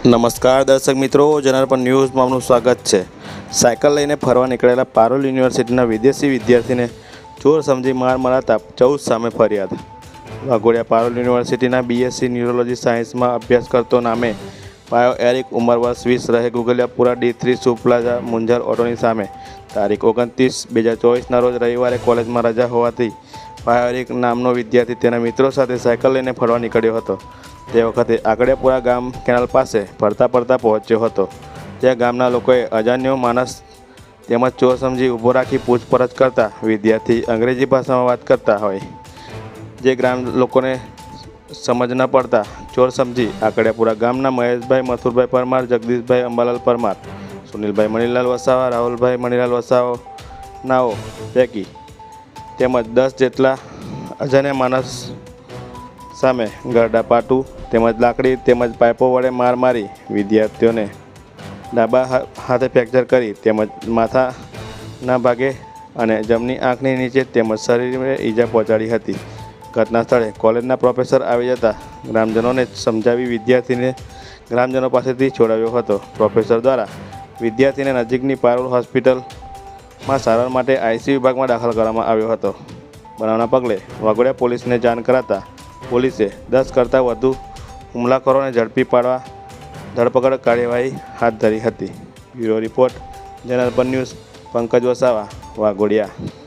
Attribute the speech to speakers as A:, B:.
A: નમસ્કાર દર્શક મિત્રો, જનાર્પણ ન્યૂઝમાં આપનું સ્વાગત છે. સાયકલ લઈને ફરવા નીકળેલા પારોલ યુનિવર્સિટીના વિદેશી વિદ્યાર્થીને ચોર સમજી માર મરાતા ચૌદ સામે ફરિયાદ. વાઘોડિયા પારોલ યુનિવર્સિટીના બીએસસી ન્યુરોલોજી સાયન્સમાં અભ્યાસ કરતો નામે પાયો એરિક ઉંમર વર્ષ વીસ રહે ગુગલિયાપુરા ડી થ્રી સુપ્લાઝા મુંજર ઓટોની સામે. તારીખ ઓગણત્રીસ, બે હજાર ચોવીસના રોજ રવિવારે કોલેજમાં રજા હોવાથી પાયો એરિક નામનો વિદ્યાર્થી તેના મિત્રો સાથે સાયકલ લઈને ફરવા નીકળ્યો હતો. તે વખતે આગળેપુરા ગામ કેનાલ પાસે ફરતા ફરતા પહોંચ્યો હતો. ત્યાં ગામના લોકોએ અજાણ્યો માણસ તેમજ ચોર સમજી ઊભો રાખી પૂછપરછ કરતા વિદ્યાર્થી અંગ્રેજી ભાષામાં વાત કરતા હોય. જે ગ્રામ લોકોને સમજ ન પડતા ચોર સમજી આકડિયાપુરા ગામના મહેશભાઈ, મથુરભાઈ પરમાર, જગદીશભાઈ અંબાલાલ પરમાર, સુનિલભાઈ મણીલાલ વસાવા, રાહુલભાઈ મણીલાલ વસાવો નાઓ પૈકી તેમજ દસ જેટલા અજાણ્યા માણસ સામે ગરડા પાટું તેમજ લાકડી તેમજ પાઇપો વડે માર મારી વિદ્યાર્થીઓને ડાબા હાથે ફ્રેક્ચર કરી તેમજ માથાના ભાગે અને જમણી આંખની નીચે તેમજ શરીરને ઈજા પહોંચાડી હતી. ઘટના સ્થળે કોલેજના પ્રોફેસર આવી જતા ગ્રામજનોને સમજાવી વિદ્યાર્થીને ગ્રામજનો પાસેથી છોડાવ્યો હતો. પ્રોફેસર દ્વારા વિદ્યાર્થીને નજીકની પારોલ હોસ્પિટલમાં સારવાર માટે આઈસી વિભાગમાં દાખલ કરવામાં આવ્યો હતો. બનાવના પગલે વાઘોડિયા પોલીસને જાણ કરાતા પોલીસે દસ કરતાં વધુ હુમલાખોરોને ઝડપી પાડવા ધરપકડ કાર્યવાહી હાથ ધરી હતી. Bureau report, general news, Pankaj Vasava, Vaghodia.